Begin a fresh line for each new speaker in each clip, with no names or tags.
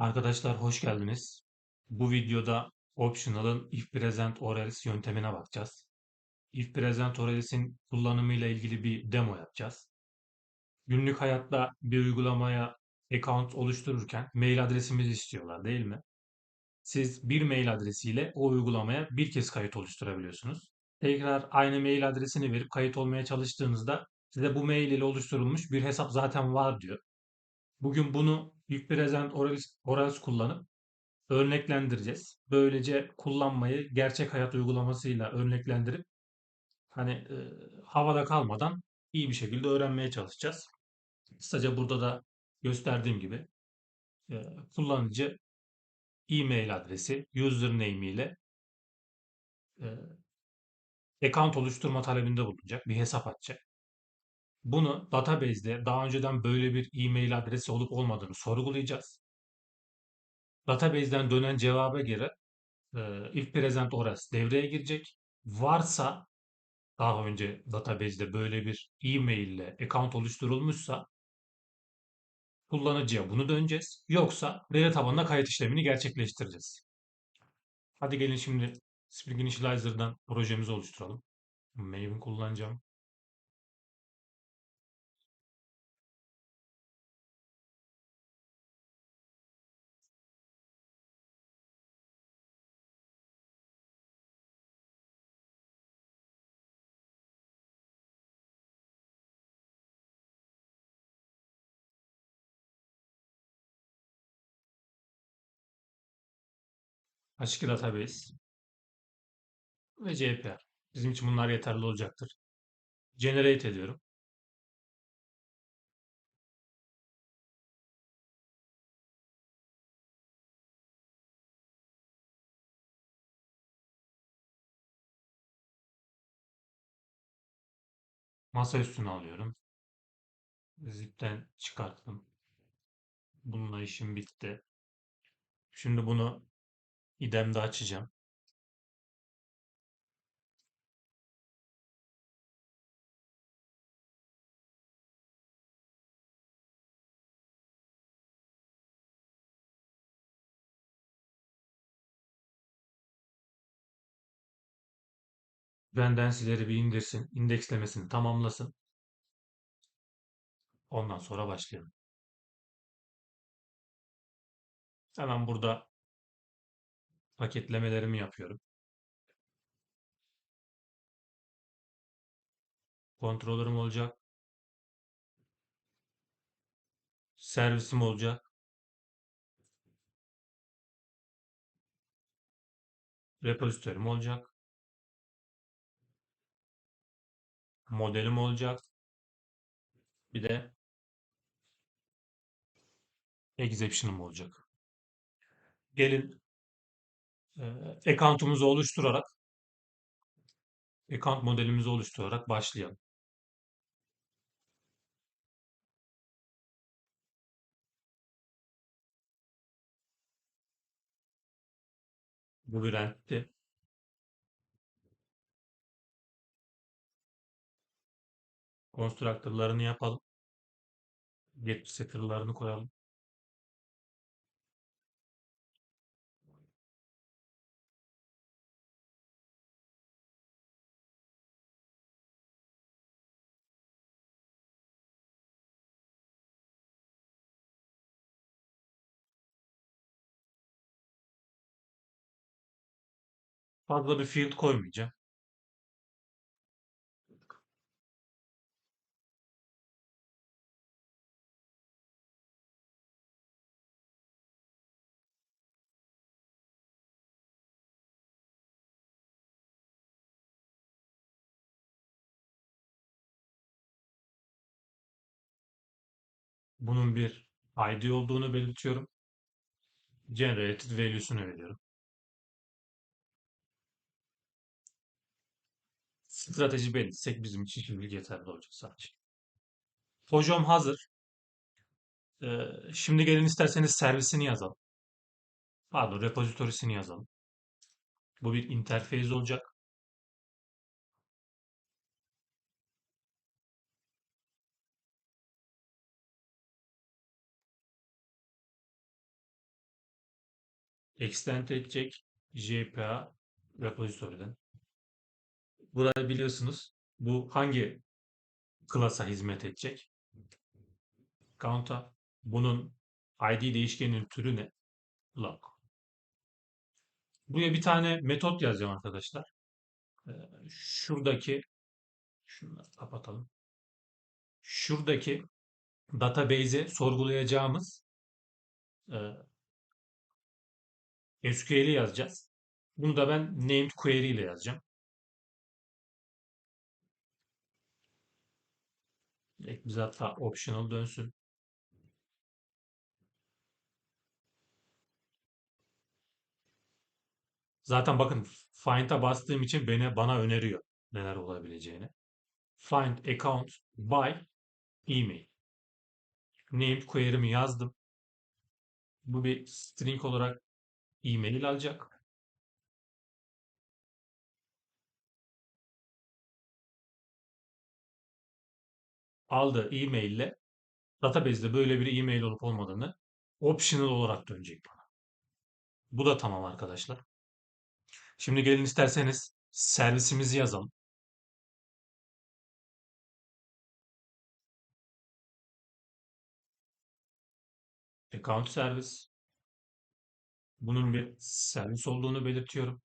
Arkadaşlar hoş geldiniz. Bu videoda Optional'ın if present oralis yöntemine bakacağız. If present oralis'in kullanımıyla ilgili bir demo yapacağız. Günlük hayatta bir uygulamaya account oluştururken mail adresimizi istiyorlar değil mi? Siz bir mail adresiyle o uygulamaya bir kez kayıt oluşturabiliyorsunuz. Tekrar aynı mail adresini verip kayıt olmaya çalıştığınızda size bu mail ile oluşturulmuş bir hesap zaten var diyor. Bugün bunu if present oralis, oralis kullanıp örneklendireceğiz. Böylece kullanmayı gerçek hayat uygulamasıyla örneklendirip hani e, havada kalmadan iyi bir şekilde öğrenmeye çalışacağız. Kısaca burada da gösterdiğim gibi e, kullanıcı e-mail adresi, username ile e, account oluşturma talebinde bulunacak, bir hesap açacak. Bunu database'de daha önceden böyle bir e-mail adresi olup olmadığını sorgulayacağız. Database'den dönen cevaba göre e, if present oras devreye girecek. Varsa daha önce database'de böyle bir e-mail ile account oluşturulmuşsa kullanıcıya bunu döneceğiz. Yoksa veri tabanına kayıt işlemini gerçekleştireceğiz. Hadi gelin şimdi Spring Initializer'dan projemizi oluşturalım. Maven kullanacağım. H2 Database ve CPR. Bizim için bunlar yeterli olacaktır. Generate ediyorum. Masa üstüne alıyorum. Zip'ten çıkarttım. Bununla işim bitti. Şimdi bunu idemde açacağım. Dependency'leri bir indirsin, indekslemesini tamamlasın. Ondan sonra başlayalım. Hemen burada paketlemelerimi yapıyorum. Kontrolörüm olacak. Servisim olacak. Repozitörüm olacak. Modelim olacak. Bir de exception'ım olacak. Gelin e, account'umuzu oluşturarak account modelimizi oluşturarak başlayalım. Bu bir entity. Constructor'larını yapalım. Get setter'larını koyalım. Fazla bir field koymayacağım. Bunun bir ID olduğunu belirtiyorum. Generated value'sunu veriyorum. Strateji belirtsek bizim için şimdilik yeterli olacak sadece. Hocam hazır. Ee, şimdi gelin isterseniz servisini yazalım. Pardon, repozitorisini yazalım. Bu bir interface olacak. extend edecek JPA repository'den. Burada biliyorsunuz bu hangi class'a hizmet edecek? Count'a. Bunun ID değişkeninin türü ne? Log. Buraya bir tane metot yazacağım arkadaşlar. Ee, şuradaki şunları kapatalım. Şuradaki database'e sorgulayacağımız e, SQL'i yazacağız. Bunu da ben named query ile yazacağım. Direkt bize hatta optional dönsün. Zaten bakın find'a bastığım için beni bana öneriyor neler olabileceğini. Find account by email. Named query'mi yazdım. Bu bir string olarak e-mail alacak. Aldığı e-mail ile database'de böyle bir e-mail olup olmadığını optional olarak dönecek bana. Bu da tamam arkadaşlar. Şimdi gelin isterseniz servisimizi yazalım. Account servis. Bunun bir servis olduğunu belirtiyorum.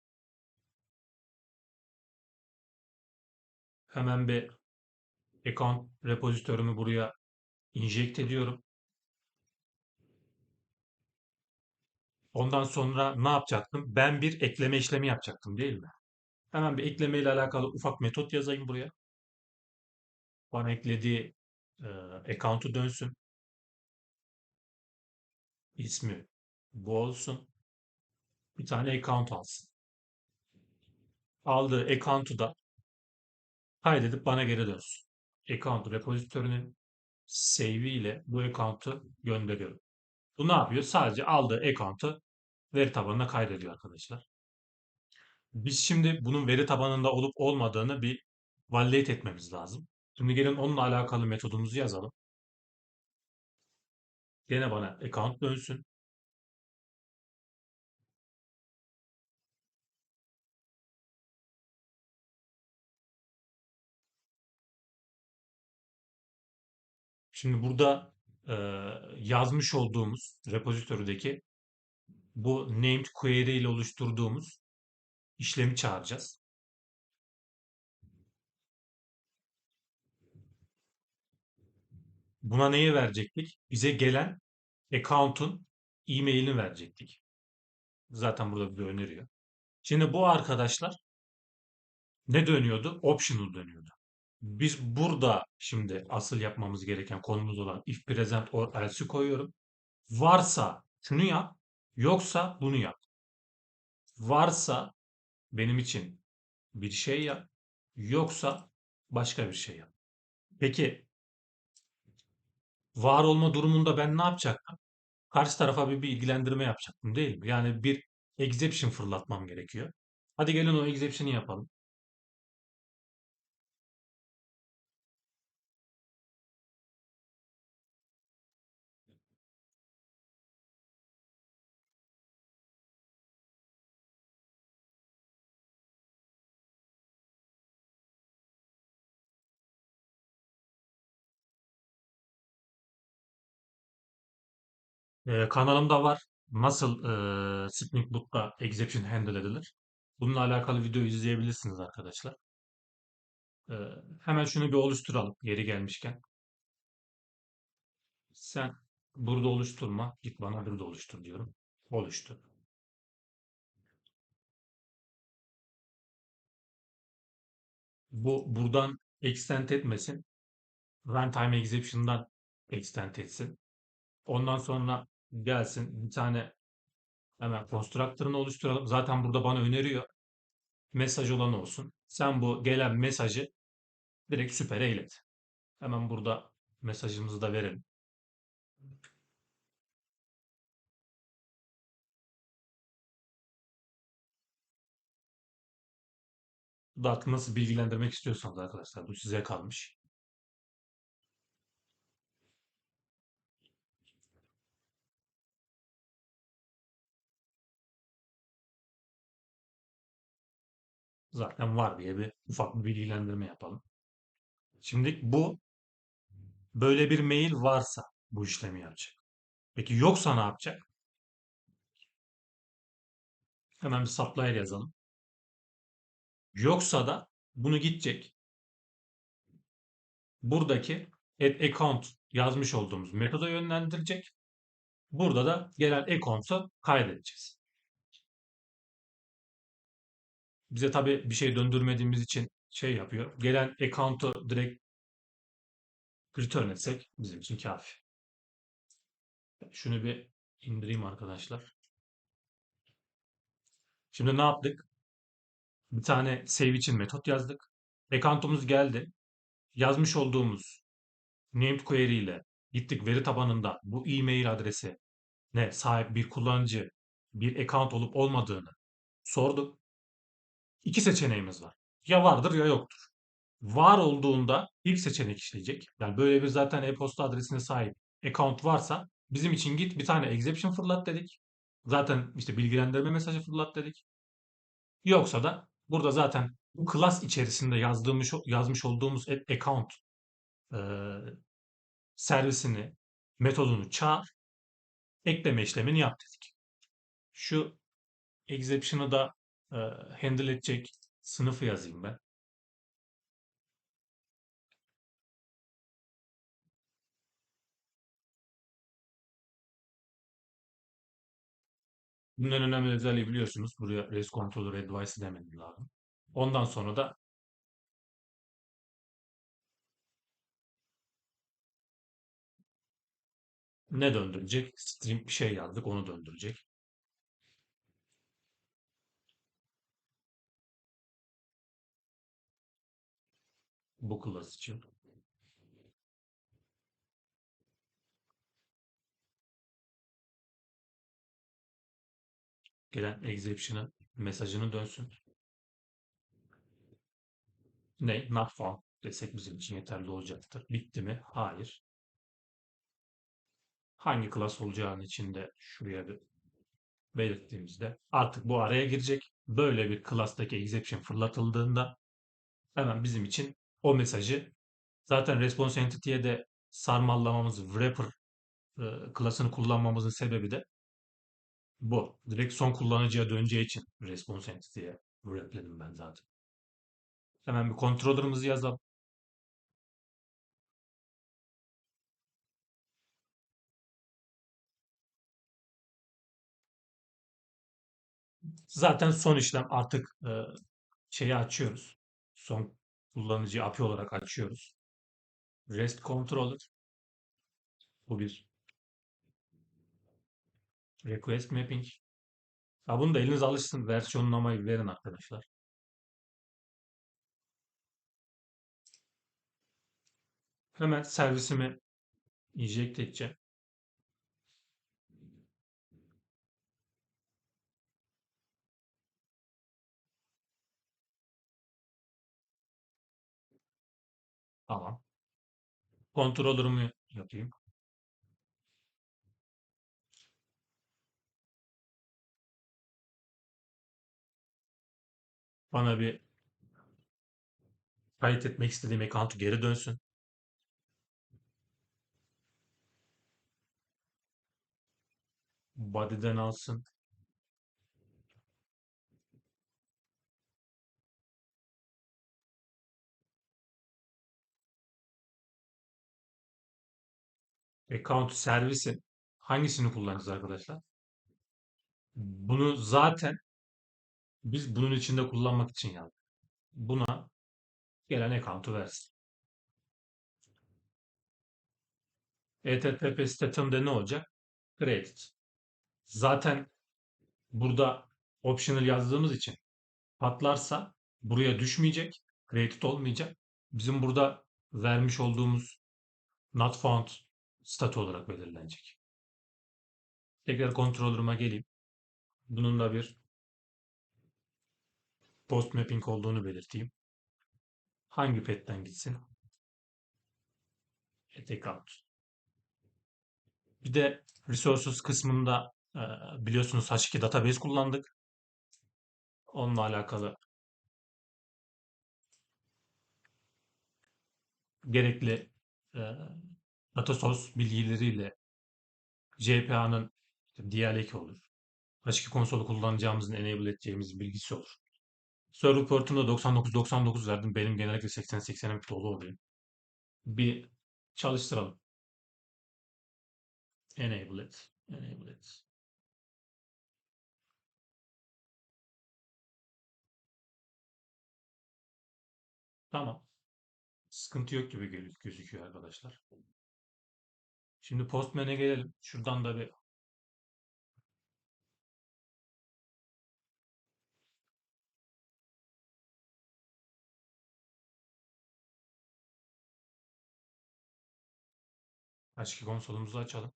Hemen bir account repozitörümü buraya inject ediyorum. Ondan sonra ne yapacaktım? Ben bir ekleme işlemi yapacaktım değil mi? Hemen bir ekleme ile alakalı ufak metot yazayım buraya. Bana eklediği e, account'u dönsün. İsmi bu olsun. Bir tane account alsın. Aldığı account'u da kaydedip bana geri dönsün. Account repozitörünün save'i ile bu account'u gönderiyorum. Bu ne yapıyor? Sadece aldığı account'u veri tabanına kaydediyor arkadaşlar. Biz şimdi bunun veri tabanında olup olmadığını bir validate etmemiz lazım. Şimdi gelin onunla alakalı metodumuzu yazalım. Gene bana account dönsün. Şimdi burada e, yazmış olduğumuz repozitördeki bu named query ile oluşturduğumuz işlemi çağıracağız. Buna neyi verecektik? Bize gelen account'un e-mailini verecektik. Zaten burada bir öneriyor. Şimdi bu arkadaşlar ne dönüyordu? Optional dönüyordu. Biz burada şimdi asıl yapmamız gereken konumuz olan if present or else'i koyuyorum. Varsa şunu yap, yoksa bunu yap. Varsa benim için bir şey yap, yoksa başka bir şey yap. Peki var olma durumunda ben ne yapacaktım? Karşı tarafa bir bilgilendirme yapacaktım değil mi? Yani bir exception fırlatmam gerekiyor. Hadi gelin o exception'ı yapalım. Ee, kanalımda var. Nasıl e, Spring Boot'ta exception handle edilir? Bununla alakalı video izleyebilirsiniz arkadaşlar. Ee, hemen şunu bir oluşturalım yeri gelmişken. Sen burada oluşturma. Git bana burada oluştur diyorum. Oluştur. Bu buradan extend etmesin. Runtime exception'dan extend etsin. Ondan sonra gelsin bir tane hemen constructor'ını oluşturalım. Zaten burada bana öneriyor. Mesaj olan olsun. Sen bu gelen mesajı direkt süpere ilet. Hemen burada mesajımızı da verelim. Da nasıl bilgilendirmek istiyorsanız arkadaşlar bu size kalmış. Zaten var diye bir ufak bir bilgilendirme yapalım. Şimdi bu böyle bir mail varsa bu işlemi yapacak. Peki yoksa ne yapacak? Hemen bir supplier yazalım. Yoksa da bunu gidecek. Buradaki add account yazmış olduğumuz metoda yönlendirecek. Burada da gelen account'u kaydedeceğiz. Bize tabi bir şey döndürmediğimiz için şey yapıyor. Gelen account'u direkt return etsek bizim için kafi. Şunu bir indireyim arkadaşlar. Şimdi ne yaptık? Bir tane save için metot yazdık. Account'umuz geldi. Yazmış olduğumuz named query ile gittik veri tabanında bu e-mail adresi ne sahip bir kullanıcı bir account olup olmadığını sorduk. İki seçeneğimiz var. Ya vardır ya yoktur. Var olduğunda ilk seçenek işleyecek. Yani böyle bir zaten e-posta adresine sahip account varsa bizim için git bir tane exception fırlat dedik. Zaten işte bilgilendirme mesajı fırlat dedik. Yoksa da burada zaten bu class içerisinde yazdığımız yazmış olduğumuz account e, servisini metodunu çağır ekleme işlemini yap dedik. Şu exception'ı da e, handle edecek sınıfı yazayım ben. Bunun en önemli özelliği biliyorsunuz. Buraya res controller advice demedim lazım. Ondan sonra da ne döndürecek? String bir şey yazdık. Onu döndürecek. Bu class için. Gelen exception'ın mesajını dönsün. Ne? Not found desek bizim için yeterli olacaktır. Bitti mi? Hayır. Hangi class olacağını içinde şuraya bir belirttiğimizde artık bu araya girecek. Böyle bir class'taki exception fırlatıldığında hemen bizim için o mesajı zaten response entity'ye de sarmallamamız wrapper e, klasını kullanmamızın sebebi de bu. Direkt son kullanıcıya döneceği için response entity'ye wrapledim ben zaten. Hemen bir controller'ımızı yazalım. Zaten son işlem artık e, şeyi açıyoruz. Son kullanıcı API olarak açıyoruz. REST controller. Bu bir request mapping. Ya bunu da eliniz alışsın. Versiyonlamayı verin arkadaşlar. Hemen servisimi inject edeceğim. Tamam. Controller'ımı yapayım. Bana bir kayıt etmek istediğim account'u geri dönsün. Body'den alsın. Account servisin hangisini kullanacağız arkadaşlar? Bunu zaten biz bunun içinde kullanmak için yazdık. Buna gelen account'u versin. HTTP statümde ne olacak? Created. Zaten burada optional yazdığımız için patlarsa buraya düşmeyecek. Created olmayacak. Bizim burada vermiş olduğumuz not found statü olarak belirlenecek. Tekrar controller'ıma geleyim. Bununla bir post mapping olduğunu belirteyim. Hangi petten gitsin? At account. Bir de resources kısmında e, biliyorsunuz H2 database kullandık. Onunla alakalı gerekli e, data source bilgileriyle JPA'nın diğer olur. H2 konsolu kullanacağımızın enable edeceğimiz bilgisi olur. Server portunda 99-99 verdim. Benim genellikle 80-80'im dolu oluyor. Bir çalıştıralım. Enable it. Enable it. Tamam. Sıkıntı yok gibi gö- gözüküyor arkadaşlar. Şimdi Postman'e gelelim. Şuradan da bir H2 konsolumuzu açalım.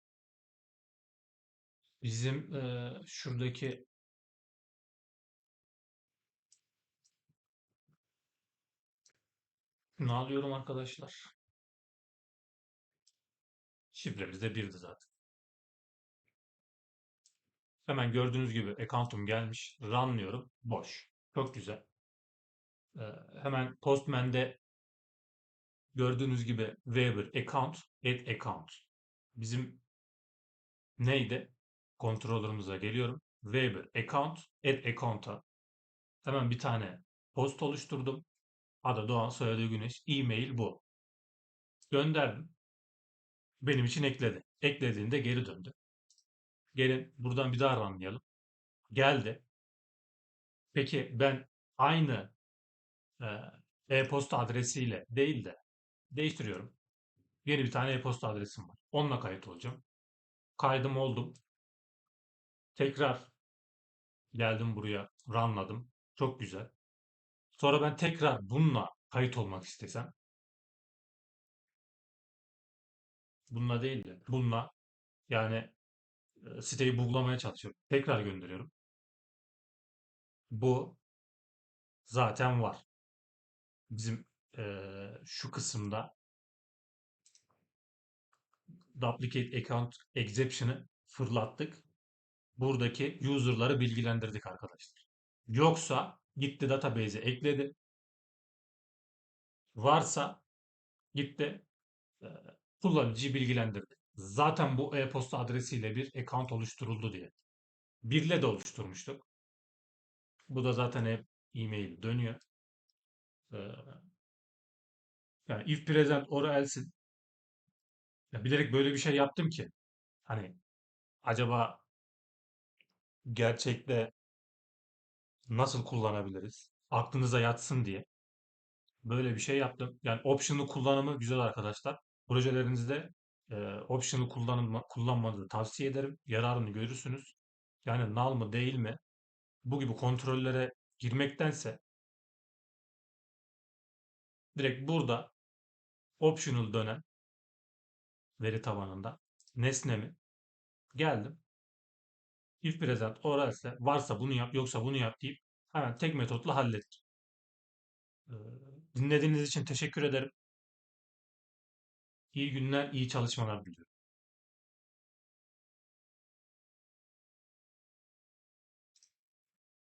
Bizim e, şuradaki ne alıyorum arkadaşlar? Şifremiz de birdi zaten. Hemen gördüğünüz gibi account'um gelmiş. Runlıyorum. Boş. Çok güzel. E, hemen Postman'de gördüğünüz gibi Weber account add account. Bizim neydi? Controller'ımıza geliyorum. Weber account add account'a hemen bir tane post oluşturdum. Adı Doğan, soyadı Güneş. E-mail bu. Gönderdim. Benim için ekledi. Eklediğinde geri döndü. Gelin buradan bir daha anlayalım. Geldi. Peki ben aynı e, e-posta adresiyle değil de değiştiriyorum. Yeni bir tane e-posta adresim var. Onunla kayıt olacağım. Kaydım oldum. Tekrar geldim buraya. Runladım. Çok güzel. Sonra ben tekrar bununla kayıt olmak istesem bununla değil de bununla yani e, siteyi buglamaya çalışıyorum. Tekrar gönderiyorum. Bu zaten var. Bizim e, şu kısımda duplicate account exception'ı fırlattık. Buradaki user'ları bilgilendirdik arkadaşlar. Yoksa gitti database'e ekledi. Varsa gitti e, kullanıcıyı bilgilendirdi. Zaten bu e-posta adresiyle bir account oluşturuldu diye. Birle de oluşturmuştuk. Bu da zaten hep e-mail dönüyor. Ee, yani if present or else'in ya bilerek böyle bir şey yaptım ki hani acaba gerçekte nasıl kullanabiliriz? Aklınıza yatsın diye böyle bir şey yaptım. Yani option'lu kullanımı güzel arkadaşlar. Projelerinizde e, option'lu kullanımı kullanmanızı tavsiye ederim. Yararını görürsünüz. Yani null mı değil mi? Bu gibi kontrollere girmektense direkt burada optional dönen veri tabanında nesnemi geldim. If present or else varsa bunu yap yoksa bunu yap deyip hemen tek metotla hallettim. Dinlediğiniz için teşekkür ederim. İyi günler, iyi çalışmalar diliyorum.